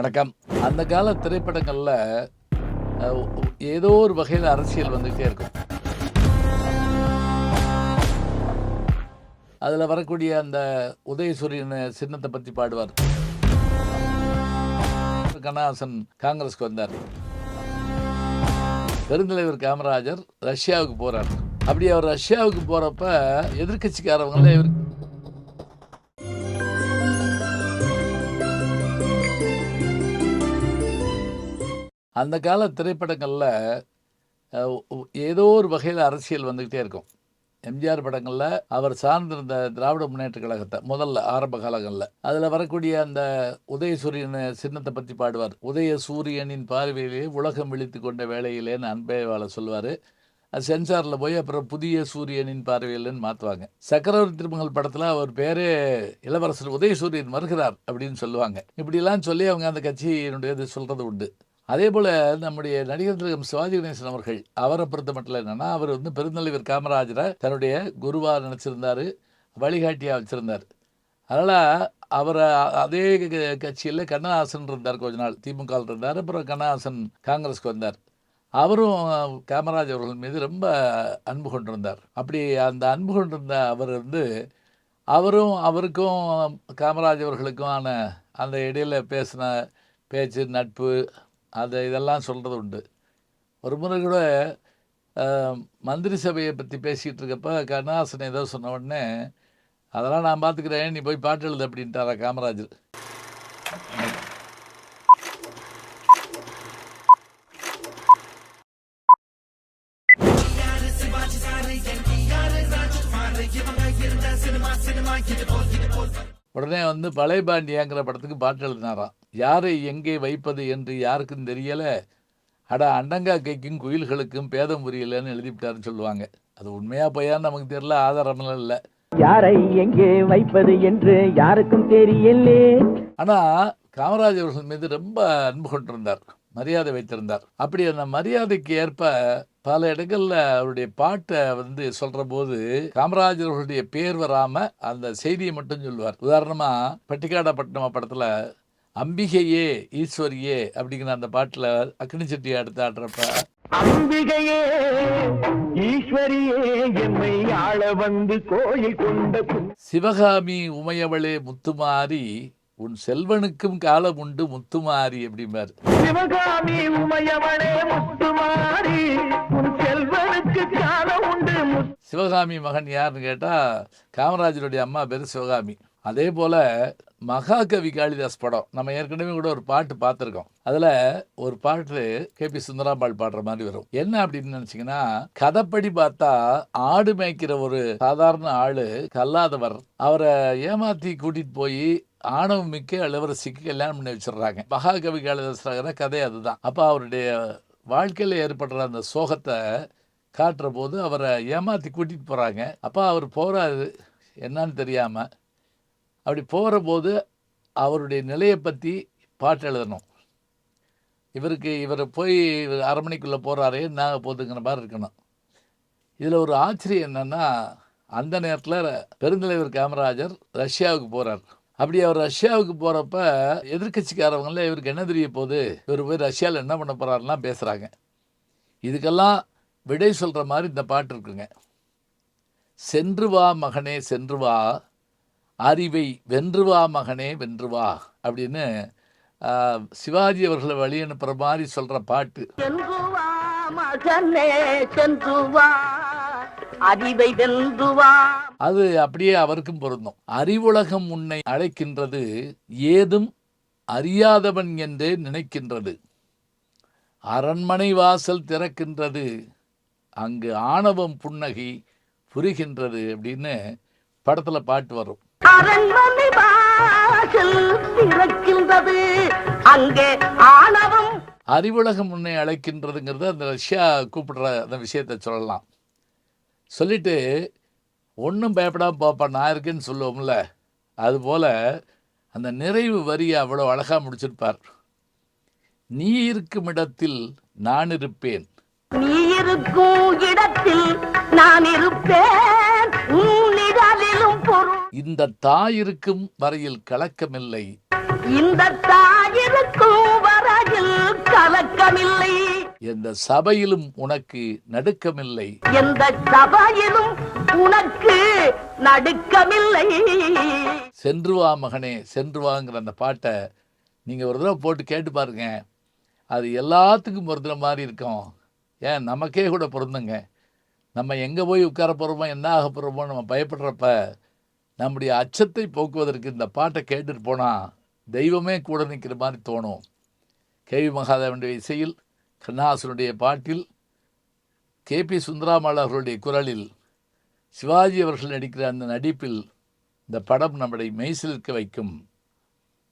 வணக்கம். அந்த கால திரைப்படங்களில் ஏதோ ஒரு வகையில் அரசியல் வந்துகிட்டே இருக்கும். அதில் வரக்கூடிய அந்த உதயசூரியன் சின்னத்தை பற்றி பாடுவார். கண்ணாசன் காங்கிரஸ்க்கு வந்தார். பெருந்தலைவர் காமராஜர் ரஷ்யாவுக்கு போறார். அப்படி அவர் ரஷ்யாவுக்கு போறப்ப எதிர்கட்சிக்காரவங்களே இவர் அந்த கால திரைப்படங்களில் ஏதோ ஒரு வகையில் அரசியல் வந்துக்கிட்டே இருக்கும். எம்ஜிஆர் படங்களில் அவர் சார்ந்திருந்த திராவிட முன்னேற்ற கழகத்தை முதல்ல ஆரம்ப காலங்களில். அதில் வரக்கூடிய அந்த உதயசூரியன் சின்னத்தை பற்றி பாடுவார். உதய சூரியனின் பார்வையிலே உலகம் விழித்து கொண்ட வேலையிலேன்னு அன்பேவாளை சொல்லுவார் அது சென்சாரில் போய் அப்புறம் புதிய சூரியனின் பார்வையில்னு மாற்றுவாங்க சக்கரவர்த்தி திருமகள் படத்தில் அவர் பேரே இளவரசர் உதயசூரியன் வருகிறார் அப்படின்னு சொல்லுவாங்க. இப்படிலாம் சொல்லி அவங்க அந்த கட்சியினுடைய இது சொல்கிறது உண்டு. அதே போல் நம்முடைய நடிகர் திலகம் சிவாஜி கணேசன் அவர்கள் அவரை பொறுத்த மட்டும் என்னென்னா அவர் வந்து பெருந்தலைவர் காமராஜரை தன்னுடைய குருவாக நினச்சிருந்தாரு வழிகாட்டியாக வச்சுருந்தார். அதனால் அவரை அதே கட்சியில் கண்ணஹாசன் இருந்தார் கொஞ்ச நாள் திமுக இருந்தார் அப்புறம் கண்ணஹாசன் காங்கிரஸ்க்கு வந்தார். அவரும் காமராஜ் அவர்கள் மீது ரொம்ப அன்பு கொண்டிருந்தார். அப்படி அந்த அன்பு கொண்டிருந்த அவர் வந்து அவரும் அவருக்கும் காமராஜ் ஆன அந்த இடையில் பேசின பேச்சு நட்பு அது இதெல்லாம் சொல்கிறது உண்டு. ஒரு முறை கூட மந்திரி சபையை பற்றி பேசிகிட்டு இருக்கப்ப கருணாசன் ஏதோ சொன்ன உடனே அதெல்லாம் நான் பார்த்துக்கிறேன் நீ போய் பாட்டு எழுது அப்படின்ட்டாரா காமராஜர். உடனே வந்து பழைய பாண்டியாங்கிற படத்துக்கு பாட்டு எழுதினாராம். யாரை எங்கே வைப்பது என்று யாருக்கும் தெரியல. அட அண்டங்கா கைக்கும் குயில்களுக்கும் பேதம் புரியலன்னு எழுதிவிட்டாருன்னு சொல்லுவாங்க. அது உண்மையா பொய்யான்னு நமக்கு தெரியல ஆதாரம்லாம் இல்லை. யாரை எங்கே வைப்பது என்று யாருக்கும் தெரியலே. ஆனால் காமராஜ் அவர்கள் மீது ரொம்ப அன்பு கொண்டிருந்தார் மரியாதை வைத்திருந்தார். அப்படி அந்த மரியாதைக்கு ஏற்ப பல இடங்கள்ல அவருடைய பாட்டை வந்து சொல்ற போது காமராஜர் அவர்களுடைய பேர் வராம அந்த செய்தியை மட்டும் சொல்லுவார். உதாரணமா பட்டிக்காடப்பட்டினம் படத்துல அம்பிகையே ஈஸ்வரியே அப்படிங்கிற அந்த பாட்டுல அக்னி செட்டி அடுத்து ஆடுறப்ப அம்பிகையே ஈஸ்வரியே எம்மை ஆள வந்து கோயில் கொண்ட சிவகாமி உமையவளே முத்துமாரி உன் செல்வனுக்கும் காலம் உண்டு முத்துமாரி அப்படிம்பார். சிவகாமி உமையவளே முத்துமாரி உன் செல்வனுக்கு காலம் உண்டு சிவகாமி மகன் யாருன்னு கேட்டால் காமராஜருடைய அம்மா பேர் சிவகாமி. அதே போல் மகாகவி காளிதாஸ் படம். நம்ம ஏற்கனவே கூட ஒரு பாட்டு பார்த்துருக்கோம். அதில் ஒரு பாட்டு கே. பி. சுந்தராம்பாள் பாடுற மாதிரி வரும். என்ன அப்படின்னு நினச்சிங்கன்னா கதைப்படி பார்த்தா ஆடு மேய்க்கிற ஒரு சாதாரண ஆள் கல்லாதவர் அவரை ஏமாற்றி கூட்டிகிட்டு போய் ஆணவம் மிக்க இளவரசிக்கு கல்யாணம் பண்ணி வச்சிடுறாங்க. மகாகவி காளிதாஸ் கதை அதுதான். அப்போ அவருடைய வாழ்க்கையில் ஏற்படுற அந்த சோகத்தை காட்டுற போது அவரை ஏமாற்றி கூட்டிகிட்டு போகிறாங்க அப்போ அவர் போகிறாரு என்னன்னு தெரியாமல் அப்படி போகிற போது அவருடைய நிலையை பற்றி பாட்டு எழுதணும். இவருக்கு இவர் போய் இவர் அரண்மனைக்குள்ளே போகிறாரே நாங்கள் போதுங்கிற மாதிரி இருக்கணும். இதில் ஒரு ஆச்சரியம் என்னென்னா அந்த நேரத்தில் பெருந்தலைவர் காமராஜர் ரஷ்யாவுக்கு போகிறார் அப்படி அவர் ரஷ்யாவுக்கு போகிறப்ப எதிர்க்கட்சிக்காரவங்கள இவருக்கு என்ன தெரிய போகுது? இவர் போய் ரஷ்யாவில் என்ன பண்ண போகிறாருலாம் பேசுகிறாங்க இதுக்கெல்லாம் விடை சொல்கிற மாதிரி இந்த பாட்டு இருக்குங்க. சென்று வா மகனே சென்று வா அறிவை வென்று வா மகனே வென்று வா அப்படின்னு சிவாஜி அவர்களை வழி அனுப்புகிற மாதிரி சொல்கிற பாட்டு. வென்றுவா. அது அப்படியே அவருக்கும் பொருந்தும். அறிவுலகம் உன்னை அழைக்கின்றது ஏதும் அறியாதவன் என்றே நினைக்கின்றது. அரண்மனை வாசல் திறக்கின்றது அங்கு ஆணவம் புன்னகை புரிகின்றது அப்படின்னு படத்தில் பாட்டு வரும். அரண்மனை வாசல் திறக்கின்றது. அங்கே ஆணவம். அறிவுலகம் உன்னை அழைக்கின்றதுங்கிறது அந்த ரஷ்யா கூப்பிடுற அந்த விஷயத்தை சொல்லலாம். சொல்லிட்டு ஒன்றும் பயப்படாம பாப்பா நான் இருக்கேன்னு சொல்லுவோம்ல. அதுபோல் அந்த நிறைவு வரியை அவ்வளோ அழகாக முடிச்சிருப்பார். நீ இருக்கும் இடத்தில் நான் இருப்பேன். நீ இருக்கும் இடத்தில் இந்த தாய் இருக்கும் வரையில் கலக்கமில்லை. இந்த தாயிருக்கும் நடுக்கமில்லை எந்த சபையிலும் உனக்கு நடுக்கமில்லை. எந்த சபையிலும் உனக்கு நடுக்கமில்லை. சென்று வா மகனே சென்று வாங்கிற அந்த பாட்டை நீங்கள் ஒரு தடவை போட்டு கேட்டு பாருங்க. அது எல்லாத்துக்கும் பொருந்துற மாதிரி இருக்கும். ஏன் நமக்கே கூட பொருந்துங்க. நம்ம எங்கே போய் உட்கார போகிறோமோ என்ன ஆக போகிறோமோ நம்ம பயப்படுறப்ப நம்முடைய அச்சத்தை போக்குவதற்கு இந்த பாட்டை கேட்டுட்டு போனால் தெய்வமே கூட நிற்கிற மாதிரி தோணும். கேவி மகாதேவனுடைய இசையில் கண்ணாசனுடைய பாட்டில் கே. பி. சுந்தராமல் அவர்களுடைய குரலில் சிவாஜி அவர்கள் நடிக்கிற அந்த நடிப்பில் இந்த படம் நம்மளை மெய்சிலிருக்க வைக்கும்.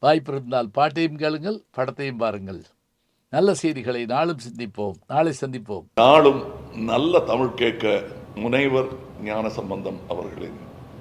வாய்ப்பு இருந்தால் பாட்டையும் கேளுங்கள் படத்தையும் பாருங்கள். நல்ல செய்திகளை நாளும் சிந்திப்போம். நாளை சந்திப்போம். நாளும் நல்ல தமிழ் கேட்க முனைவர் ஞான சம்பந்தம் அவர்களின்